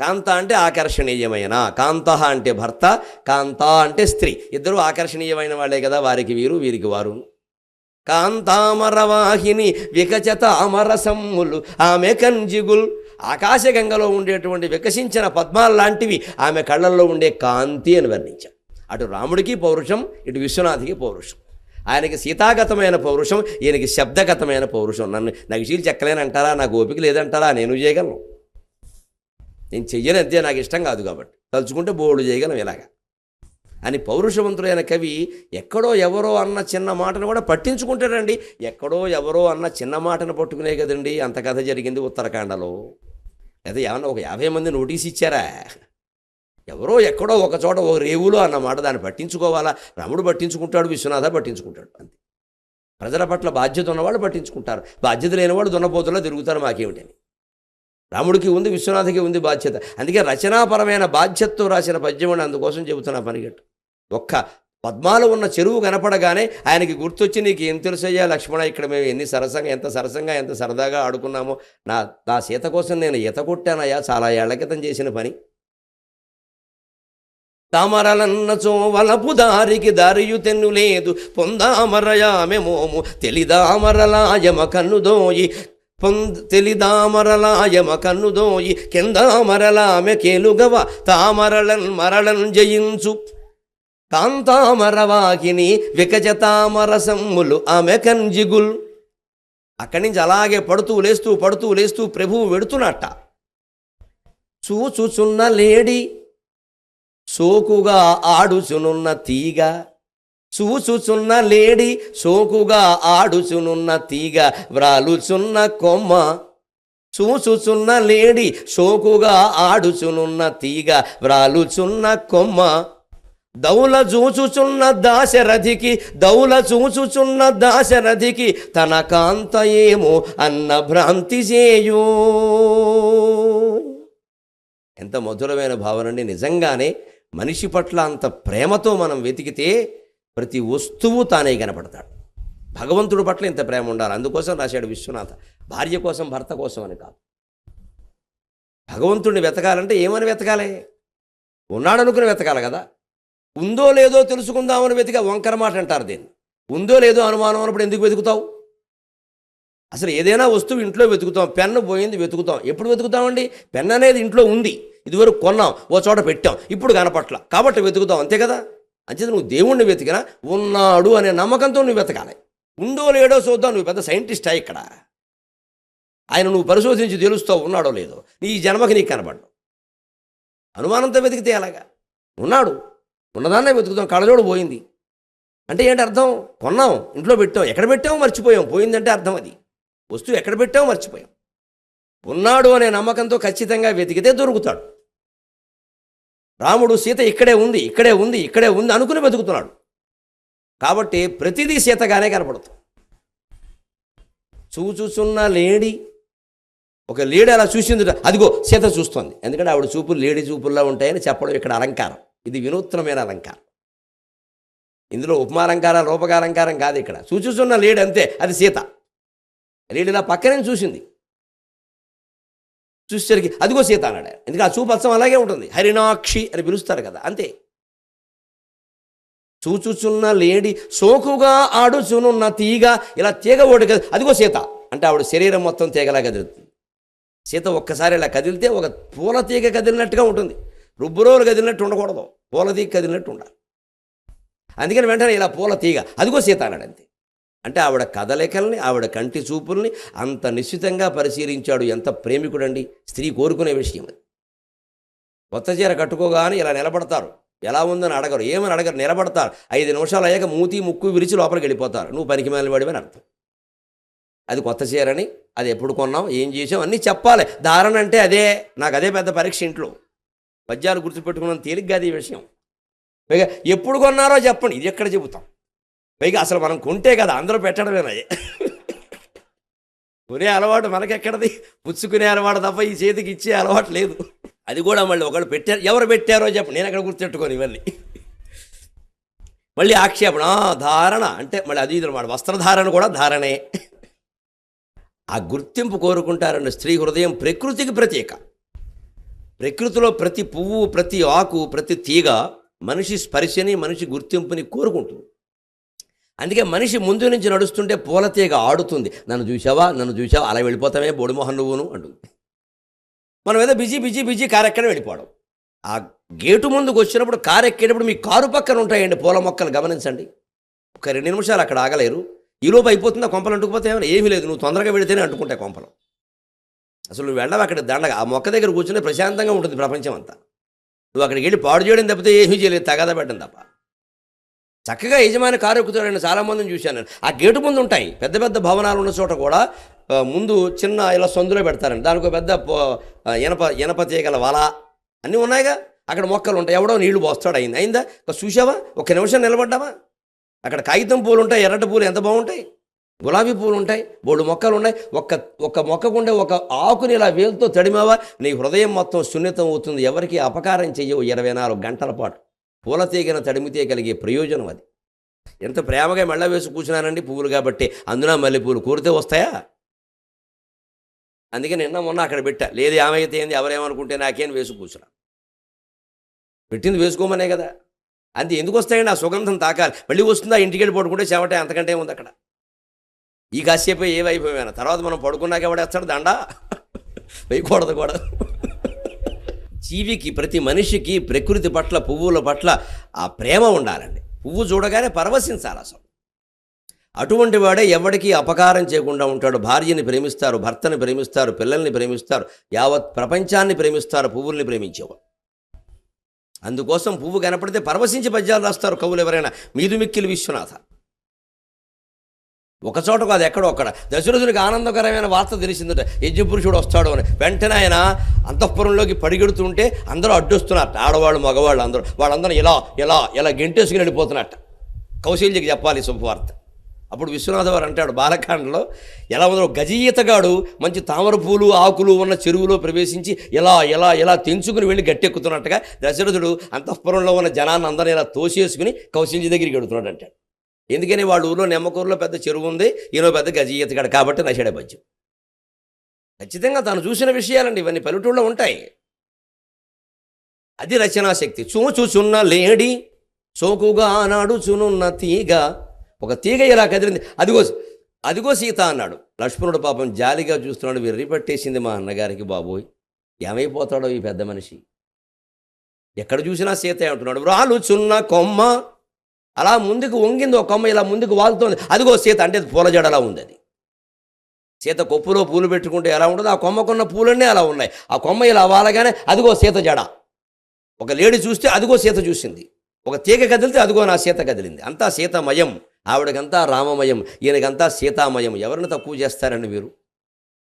కాంత అంటే ఆకర్షణీయమైన కాంత అంటే భర్త కాంత అంటే స్త్రీ. ఇద్దరు ఆకర్షణీయమైన వాళ్ళే కదా వారికి వీరు వీరికి వారు. కాంతామరవాహిని వికచత అమరసమ్ములు ఆమె కంజిగుల్. ఆకాశగంగలో ఉండేటువంటి వికసించిన పద్మాలు లాంటివి ఆమె కళ్ళల్లో ఉండే కాంతి అని వర్ణించాం అటు రాముడికి పౌరుషం ఇటు విశ్వనాథికి పౌరుషం. ఆయనకి సీతాగతమైన పౌరుషం ఈయనకి శబ్దగతమైన పౌరుషం. నన్ను నాకు చెక్కలేనంటారా నాకు ఓపిక లేదంటారా నేను చేయగలను. నేను చెయ్యను అంతే నాకు ఇష్టం కాదు కాబట్టి. తలుచుకుంటే బోర్డు చేయగలం ఇలాగా. అని పౌరుషవంతుడైన కవి ఎక్కడో ఎవరో అన్న చిన్న మాటను కూడా పట్టించుకుంటాడండి. ఎక్కడో ఎవరో అన్న చిన్న మాటను పట్టుకునే కదండి. అంత కథ జరిగింది ఉత్తరాఖండలో లేదా ఏమన్నా ఒక యాభై మంది నోటీస్ ఇచ్చారా? ఎవరో ఎక్కడో ఒక చోట ఒక రేవులో అన్న మాట దాన్ని పట్టించుకోవాలా? రాముడు పట్టించుకుంటాడు విశ్వనాథ పట్టించుకుంటాడు అంతే. ప్రజల పట్ల బాధ్యత ఉన్నవాళ్ళు పట్టించుకుంటారు. బాధ్యత లేనివాడు దున్నపోతుల్లో తిరుగుతారు మాకేమిటని. రాముడికి ఉంది విశ్వనాథకి ఉంది బాధ్యత. అందుకే రచనాపరమైన బాధ్యతతో రాసిన పద్యం అని అందుకోసం చెబుతున్నా పనిగట్టు. ఒక్క పద్మాలు ఉన్న చెరువు కనపడగానే ఆయనకి గుర్తొచ్చి నీకు ఏం తెలుసయ్యా లక్ష్మణ ఇక్కడ మేము ఎన్ని సరసంగా ఎంత సరసంగా ఎంత సరదాగా ఆడుకున్నామో. నా నా సీత కోసం నేను ఈత కొట్టానయ్యా చాలా ఏళ్ళ క్రితం చేసిన పని. తామరలన్నచో వలపు దారికి దారియు తెన్ను లేదు పొందామరయామె మోము తెలిదామరలాయమ కన్నుదోయి పొంద తెలిదామరలాయమ కన్నుదోయి కిందామరలామె కేలుగవ తామరళన్ మరళన్ జయించు. కాంతామరవాకిని వికజతామరసమ్ములు ఆమె కంజిగుల్ అక్కడి నుంచి అలాగే పడుతూ లేస్తూ పడుతూ లేస్తూ ప్రభువు వెడుతున్నట్ట. చూచుచున్న లేడి సోకుగా ఆడుచునున్న తీగ. చూచుచున్న లేడి సోకుగా ఆడుచునున్న తీగ వ్రాలుచున్న కొమ్మ. చూచుచున్న లేడి సోకుగా ఆడుచునున్న తీగ వ్రాలుచున్న కొమ్మ. దౌల చూచుచున్న దాశరథికి దౌల చూచుచున్న దాశరథికి తన కాంత ఏమో అన్న భ్రాంతి చేయు. ఎంత మధురమైన భావనండి. నిజంగానే మనిషి పట్ల అంత ప్రేమతో మనం వెతికితే ప్రతి వస్తువు తానే కనపడతాడు. భగవంతుడి పట్ల ఇంత ప్రేమ ఉండాలి. అందుకోసం రాశాడు విశ్వనాథ. భార్య కోసం భర్త కోసం అని కాదు. భగవంతుడిని వెతకాలంటే ఏమని వెతకాలి? ఉన్నాడనుకుని వెతకాలి కదా. ఉందో లేదో తెలుసుకుందామని వెతిక వంకర మాట అంటారు దీన్ని. ఉందో లేదో అనుమానం అన్నప్పుడు ఎందుకు వెతుకుతావు? అసలు ఏదైనా వస్తువు ఇంట్లో వెతుకుతాం. పెన్ను పోయింది వెతుకుతాం. ఎప్పుడు వెతుకుతామండి? పెన్ అనేది ఇంట్లో ఉంది. ఇదివరకు కొన్నాం. ఓ చోట పెట్టాం. ఇప్పుడు కనపట్ల. కాబట్టి వెతుకుతాం. అంతే కదా? అంచేత నువ్వు దేవుణ్ణి వెతికినా ఉన్నాడు అనే నమ్మకంతో నువ్వు వెతకాలి. ఉందో లేడో చూద్దాం నువ్వు పెద్ద సైంటిస్టా ఇక్కడ. ఆయన నువ్వు పరిశోధించి తెలుస్తావు ఉన్నాడో లేదో నీ జన్మకి నీకు కనబడ్డు అనుమానంతో వెతికితే అలాగా ఉన్నాడు. ఉన్నదాన్నే వెతుకుతాం కళ్ళజోడు పోయింది. అంటే ఏంటి అర్థం? కొన్నాం ఇంట్లో పెట్టాం ఎక్కడ పెట్టామో మర్చిపోయాం. పోయిందంటే అర్థం అది. వస్తువు ఎక్కడ పెట్టామో మర్చిపోయాం. ఉన్నాడు అనే నమ్మకంతో ఖచ్చితంగా వెతికితే దొరుకుతాడు. రాముడు సీత ఇక్కడే ఉంది ఇక్కడే ఉంది ఇక్కడే ఉంది అనుకుని బతుకుతున్నాడు. కాబట్టి ప్రతిదీ సీతగానే కనపడుతుంది. చూచుచున్న లేడి ఒక లేడీ అలా చూసింది అదిగో సీత చూస్తోంది. ఎందుకంటే ఆవిడ చూపులు లేడీ చూపుల్లో ఉంటాయని చెప్పడం ఇక్కడ అలంకారం. ఇది వినూత్నమైన అలంకారం. ఇందులో ఉపమాలంకారం రూపకాలంకారం కాదు ఇక్కడ. చూచుచున్న లేడి అంతే అది సీత. లేడీ ఇలా పక్కనే చూసింది. చూసేసరికి అదిగో సీత అన్నాడు. ఎందుకంటే ఆ చూపు అచ్చం అలాగే ఉంటుంది. హరిణాక్షి అని పిలుస్తారు కదా అంతే. చూచుచున్న లేడి సోకుగా ఆడుచునున్న తీగ ఇలా తీగ ఓడి కదా అదిగో సీత. అంటే ఆవిడ శరీరం మొత్తం తీగలా కదులుతుంది. సీత ఒక్కసారి ఇలా కదిలితే ఒక పూల తీగ కదిలినట్టుగా ఉంటుంది. రుబ్బురోలు కదిలినట్టు ఉండకూడదు. పూల తీగ కదిలినట్టు ఉండాలి. అందుకని వెంటనే ఇలా పూల తీగ అదిగో సీత అన్నాడు అంతే. అంటే ఆవిడ కదలికల్ని ఆవిడ కంటి చూపుల్ని అంత నిశ్చితంగా పరిశీలించాడు. ఎంత ప్రేమికుడండి. స్త్రీ కోరుకునే విషయం అది. కొత్త చీర కట్టుకోగానే ఇలా నిలబడతారు. ఎలా ఉందని అడగరు. ఏమని అడగరు. నిలబడతారు. ఐదు నిమిషాలు అయ్యాక మూతి ముక్కు విరిచి లోపలికి వెళ్ళిపోతారు. నువ్వు పనికి వాడివని అర్థం. అది కొత్త చీరని అది ఎప్పుడు కొన్నాం ఏం చేసాం అన్నీ చెప్పాలి. దారణ అంటే అదే. నాకు అదే పెద్ద పరీక్ష ఇంట్లో. పద్యాలు గుర్తుపెట్టుకున్నాను తేలిగ్గా అది విషయం. పైగా ఎప్పుడు కొన్నారో చెప్పండి. ఇది ఎక్కడ చెబుతాం? పైగా అసలు మనం కొంటే కదా అందరూ పెట్టడమేనా? కొనే అలవాటు మనకెక్కడది? పుచ్చుకునే అలవాటు తప్ప ఈ చేతికి ఇచ్చే అలవాటు లేదు. అది కూడా మళ్ళీ ఒకళ్ళు పెట్టారు. ఎవరు పెట్టారో చెప్పండి నేను ఎక్కడ గుర్తెట్టుకోను ఇవన్నీ. మళ్ళీ ఆక్షేపణ. ధారణ. అంటే మళ్ళీ అది ఇది అనమాట వస్త్రధారణ కూడా ధారణే. ఆ గుర్తింపు కోరుకుంటారండి స్త్రీ హృదయం ప్రకృతికి ప్రత్యేక. ప్రకృతిలో ప్రతి పువ్వు ప్రతి ఆకు ప్రతి తీగ మనిషి స్పర్శని మనిషి గుర్తింపుని కోరుకుంటుంది. అందుకే మనిషి ముందు నుంచి నడుస్తుంటే పూల తీగ ఆడుతుంది. నన్ను చూసావా నన్ను చూసావా అలా వెళ్ళిపోతామే బోడిమోహన్ నువ్వును అంటుంది. మనం ఏదో బిజీ బిజీ బిజీ కారు ఎక్కడ వెళ్ళిపోవడం. ఆ గేటు ముందుకు వచ్చినప్పుడు కారు ఎక్కేటప్పుడు మీ కారు పక్కన ఉంటాయండి పూల మొక్కలు. గమనించండి. ఒక రెండు నిమిషాలు అక్కడ ఆగలేరు. ఈలోపు అయిపోతుందా కొంపలు అంటుకుపోతే ఏమైనా? ఏమీ లేదు. నువ్వు తొందరగా వెళితేనే అంటుకుంటాయి కొంపలు. అసలు నువ్వు వెళ్ళవు అక్కడ దండగా? ఆ మొక్క దగ్గర కూర్చుని ప్రశాంతంగా ఉంటుంది ప్రపంచం అంతా నువ్వు అక్కడికి వెళ్ళి పాడు చేయడం తప్పితే ఏమీ చేయలేదు. తగాదా పెట్టడం తప్ప. చక్కగా యజమాని కారు ఎక్కుతాడని చాలామందిని చూశాను ఆ గేటు ముందు ఉంటాయి. పెద్ద పెద్ద భవనాలు ఉన్న చోట కూడా ముందు చిన్న ఇలా సందులో పెడతారండి. దానికి ఒక పెద్ద ఇనప ఇనప తీగల వల అన్నీ ఉన్నాయిగా. అక్కడ మొక్కలు ఉంటాయి. ఎవడో నీళ్ళు పోస్తాడు. అయింది. అయిందా? ఒక చూసావా ఒక నిమిషం నిలబడ్డావా? అక్కడ కాగితం పూలు ఉంటాయి. ఎర్రటి పూలు ఎంత బాగుంటాయి? గులాబీ పూలు ఉంటాయి. బోడు మొక్కలు ఉన్నాయి. ఒక్క ఒక్క మొక్కకుండే ఒక ఆకుని ఇలా వేలుతో తడిమావా? నీ హృదయం మొత్తం సున్నితం అవుతుంది. ఎవరికి అపకారం చెయ్యవు. ఇరవై నాలుగు గంటల పాటు. పూల తీగను తడిమితే కలిగే ప్రయోజనం అది. ఎంత ప్రేమగా మెళ్ళ వేసి కూర్చున్నానండి పువ్వులు కాబట్టి. అందున మల్లెపూలు కోరితే వస్తాయా? అందుకే నిన్న మొన్న అక్కడ పెట్టా. లేదు ఏమైతే ఏంది? ఎవరేమనుకుంటే నాకేం వేసి కూర్చున్నా పెట్టింది వేసుకోమనే కదా. అంతే ఎందుకు వస్తాయండి? ఆ సుగంధం తాకాలి. మళ్ళీ వస్తుందా? ఇంటికి వెళ్ళి పడుకుంటే చెమటే అంతకంటే ఉంది అక్కడ. ఈ కాసేపు ఏవైపోయాను తర్వాత మనం పడుకున్నాక ఎవడేస్తాడు? దండా? వేయకూడదు కూడా. జీవికి ప్రతి మనిషికి ప్రకృతి పట్ల పువ్వుల పట్ల ఆ ప్రేమ ఉండాలండి. పువ్వు చూడగానే పరవశించాలి అసలు. అటువంటి వాడే ఎవడికి అపకారం చేయకుండా ఉంటాడు. భార్యని ప్రేమిస్తారు భర్తని ప్రేమిస్తారు పిల్లల్ని ప్రేమిస్తారు యావత్ ప్రపంచాన్ని ప్రేమిస్తారు పువ్వుల్ని ప్రేమించేవాడు. అందుకోసం పువ్వు కనపడితే పరవశించి పద్యాలు రాస్తారు కవులు ఎవరైనా. మీదు మిక్కిలి విశ్వనాథ. ఒక చోట కాదు ఎక్కడో అక్కడ. దశరథునికి ఆనందకరమైన వార్త తెలిసిందట యజ్ఞపురుషుడు వస్తాడు అని. వెంటనే ఆయన అంతఃపురంలోకి పరిగెడుతుంటే అందరూ అడ్డొస్తున్నట్ట ఆడవాళ్ళు మగవాళ్ళు అందరూ. వాళ్ళందరూ ఇలా ఇలా ఇలా గెంటేసుకుని వెళ్ళిపోతున్నట్ట కౌశల్యకి చెప్పాలి శుభవార్త అప్పుడు విశ్వనాథ వారు అంటాడు బాలకాండలో ఎలా ఉందో గజీయతగాడు మంచి తామర పూలు ఆకులు ఉన్న చెరువులో ప్రవేశించి ఇలా ఇలా ఇలా తెంచుకుని వెళ్ళి గట్టెక్కుతున్నట్టుగా దశరథుడు అంతఃపురంలో ఉన్న జనాన్ని అందరినీ ఇలా తోసేసుకుని కౌశల్య దగ్గరికి వెడుతున్నాడు అంటాడు ఎందుకని వాళ్ళ ఊర్లో నెమ్మకూరులో పెద్ద చెరువు ఉంది ఈయన పెద్ద గజీతగాడు కాబట్టి నశడే పద్యం ఖచ్చితంగా తాను చూసిన విషయాలండి ఇవన్నీ పల్లెటూళ్ళలో ఉంటాయి. అది రచనాశక్తి. చూచుచున్న లేడి సోకుగా నాడుచునున్న తీగ ఒక తీగ ఇలా కదిలింది? అదిగో అదిగో సీత అన్నాడు. లక్ష్మణుడు పాపం జాలిగా చూస్తున్నాడు వెర్రి పట్టేసింది మా అన్నగారికి బాబోయ్. ఏమైపోతాడో ఈ పెద్ద మనిషి? ఎక్కడ చూసినా సీత అంటున్నాడు రాలుచున్న కొమ్మ అలా ముందుకు వంగింది ఒక కొమ్మ ఇలా ముందుకు వాలుతోంది అదిగో సీత అంటే పూల జడలా ఉంది అది సీత కొప్పులో పూలు పెట్టుకుంటే ఎలా ఉండదు? ఆ కొమ్మకున్న పూలన్నీ అలా ఉన్నాయి. ఆ కొమ్మ ఇలా వాలగానే అదిగో సీత జడ. ఒక లేడీ చూస్తే అదిగో సీత చూసింది. ఒక తీగ కదిలితే అదిగో నా సీత కదిలింది. అంతా సీతమయం. ఆవిడకంతా రామమయం. ఈయనకంతా సీతామయం. ఎవరిని తక్కువ చేస్తారండి మీరు?